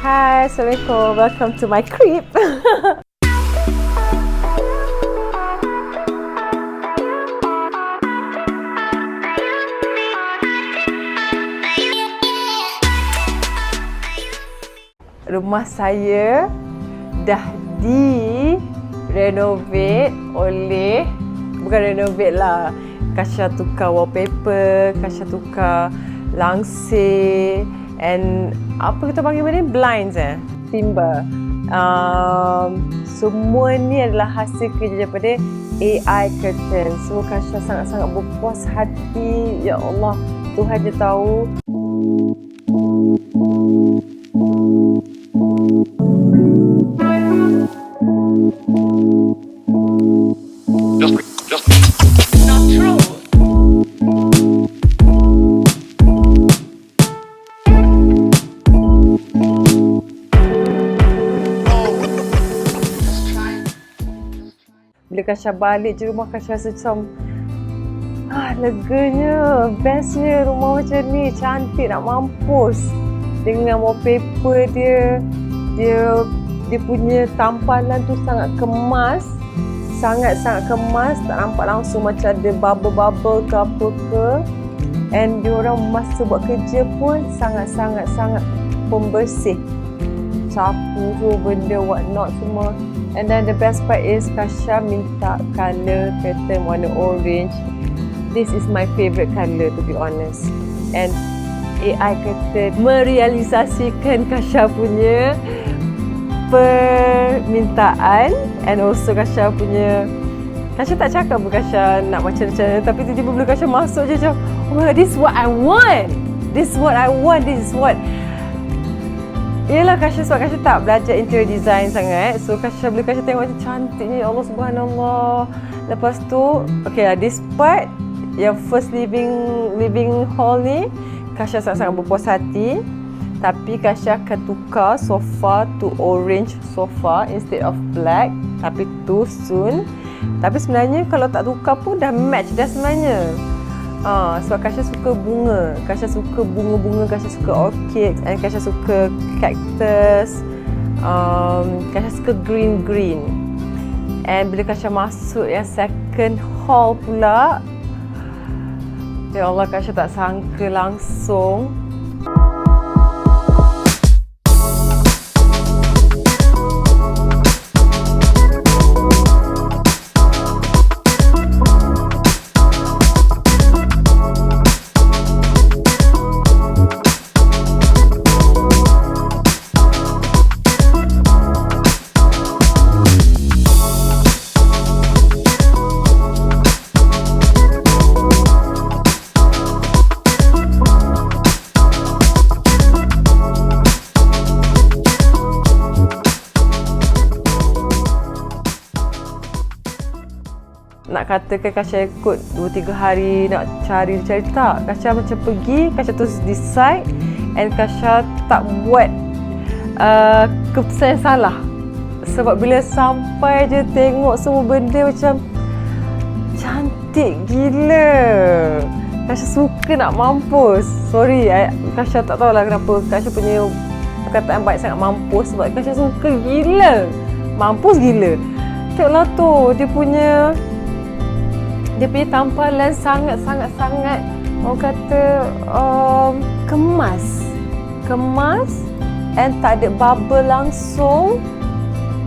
Hi, Assalamualaikum. Welcome to my crib. Rumah saya dah di renovate oleh bukan renovate lah Kasha tukar wallpaper, Kasha tukar langsir and apa kita panggil ni? Blinds eh? Timber um, semua ni adalah hasil kerja daripada AI curtain so Kasha sangat-sangat berpuas hati. Ya Allah Tuhan je tahu bila Kasha balik je rumah Kasha rasa macam ah leganya. Bestnya rumah macam ni. Cantik nak mampus. Dengan wallpaper dia dia dia punya tampalan tu sangat kemas. Sangat-sangat kemas. Tak nampak langsung macam ada bubble-bubble ke apa ke. And dia orang masa buat kerja pun sangat-sangat sangat pembersih. Sapu tu benda what not semua and then the best part is Kasha minta colour pattern warna orange. This is my favourite colour to be honest. And AI kata merealisasikan Kasha punya permintaan. And also Kasha punya Kasha tak cakap pun Kasha nak macam-macam tapi tiba-tiba bila Kasha masuk je macam oh this is what I want. This is what I want. This is what Yelah Kasha sebab Kasha tak belajar interior design sangat. So Kasha bila Kasha tengok macam cantiknya Ya Allah subhanallah. Lepas tu Okay lah this part Yang first living living hall ni Kasha sangat-sangat berpuas hati. Tapi Kasha akan tukar sofa to orange sofa Instead of black. Tapi tu soon. Tapi sebenarnya kalau tak tukar pun dah match dah sebenarnya Ah, sebab Kasha suka bunga. Kasha suka bunga-bunga, Kasha suka orchid, and Kasha suka cactus. Um, Kasha suka green-green. And bila Kasha masuk yang second hall pula, ya Allah Kasha tak sangka langsung katakan Kasha ikut 2-3 hari nak cari cari tak? Kasha macam pergi Kasha terus decide and Kasha tak buat uh, keputusan yang salah. Sebab bila sampai je tengok semua benda macam cantik gila. Kasha suka nak mampus. Sorry I, Kasha tak tahulah kenapa Kasha punya perkataan baik sangat mampus. Sebab Kasha suka gila. Mampus gila. Tengoklah tu dia punya dia punya tampalan sangat-sangat-sangat orang kata um, kemas. Kemas and tak ada bubble langsung.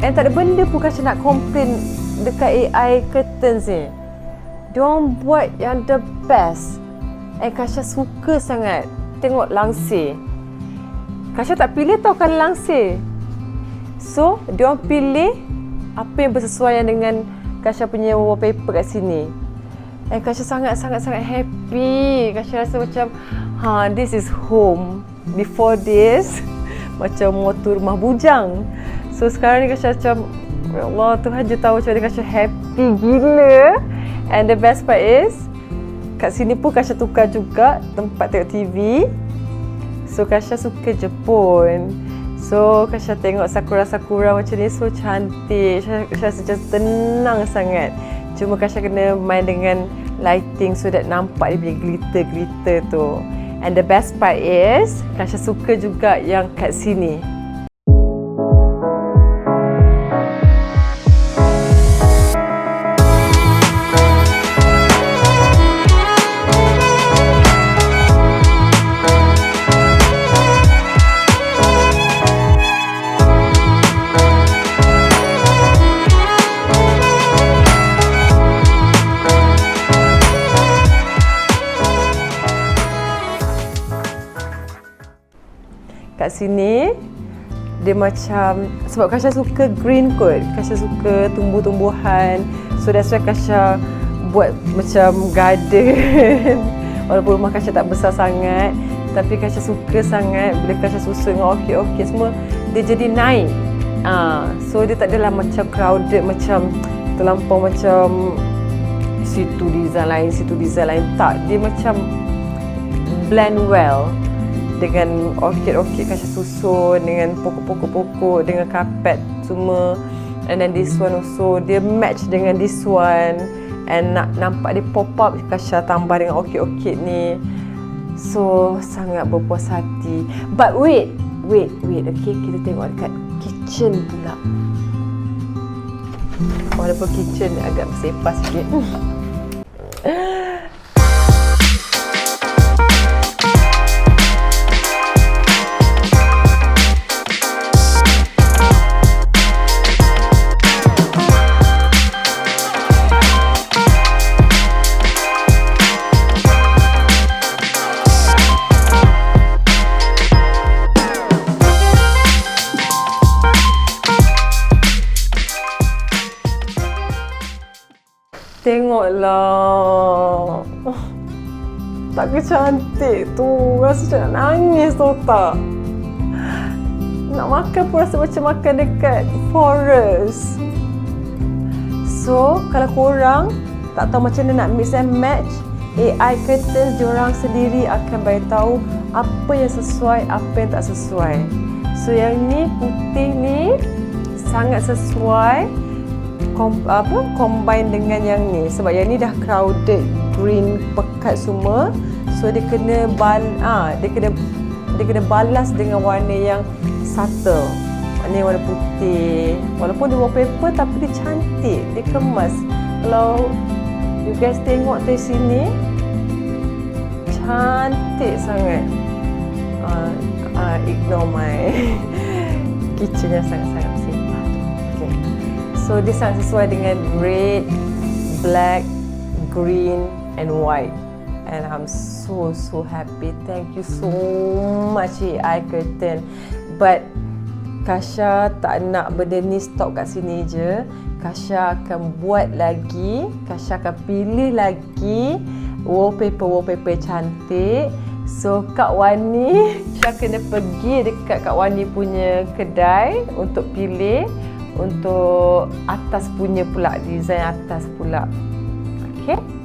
And tak ada benda pun Kasha nak complain dekat AI curtains ni. Diorang buat yang the best. And Kasha suka sangat tengok langsir. Kasha tak pilih tau kalau langsir. So diorang pilih apa yang bersesuaian dengan Kasha punya wallpaper kat sini And Kasha sangat-sangat-sangat happy. Kasha rasa macam, ha, this is home. Before this, macam motor rumah bujang. So sekarang ni Kasha macam, ya Allah Tuhan je tahu macam mana Kasha happy gila. And the best part is, kat sini pun Kasha tukar juga tempat tengok TV. So Kasha suka Jepun. So Kasha tengok sakura-sakura macam ni so cantik. Kasha, Kasha rasa macam tenang sangat. Cuma Kasha kena main dengan lighting so that nampak dia punya glitter-glitter tu. And the best part is Kasha suka juga yang kat sini. Kat sini dia macam sebab Kasha suka green kot. Kasha suka tumbuh-tumbuhan. So that's why Kasha buat macam garden. Walaupun rumah Kasha tak besar sangat, tapi Kasha suka sangat bila Kasha susun dengan orchid-orchid semua dia jadi naik. Ah, so dia tak adalah macam crowded macam terlampau macam situ design lain, situ design lain. Tak, dia macam blend well dengan orchid-orchid kasih susun dengan pokok-pokok-pokok dengan karpet semua. And then this one also dia match dengan this one. And nak nampak dia pop up Kasha tambah dengan orchid-orchid ni. So sangat berpuas hati. But wait wait wait okay? Kita tengok dekat kitchen pula. Walaupun kitchen agak bersepah sikit Tengoklah. Tak ke cantik tu. Rasa macam nak nangis tu tak. Nak makan pun rasa macam makan dekat forest. So, kalau korang tak tahu macam mana nak mix and match, AI curtains diorang sendiri akan beritahu apa yang sesuai, apa yang tak sesuai. So, yang ni putih ni sangat sesuai kom, apa combine dengan yang ni. Sebab yang ni dah crowded green pekat semua. So dia kena bal ah dia kena dia kena balas dengan warna yang subtle. Yang warna putih. Walaupun dia wallpaper tapi dia cantik. Dia kemas. Kalau you guys tengok dari sini cantik sangat. Uh, uh, ignore my kitchen yang sangat-sangat. So dia sangat sesuai dengan red, black, green and white. And I'm so so happy. Thank you so much AI Curtain. But Kasha tak nak benda ni stop kat sini je. Kasha akan buat lagi. Kasha akan pilih lagi wallpaper-wallpaper cantik. So Kak Wani, Syah kena pergi dekat Kak Wani punya kedai untuk pilih untuk atas punya pula design atas pula. Okay?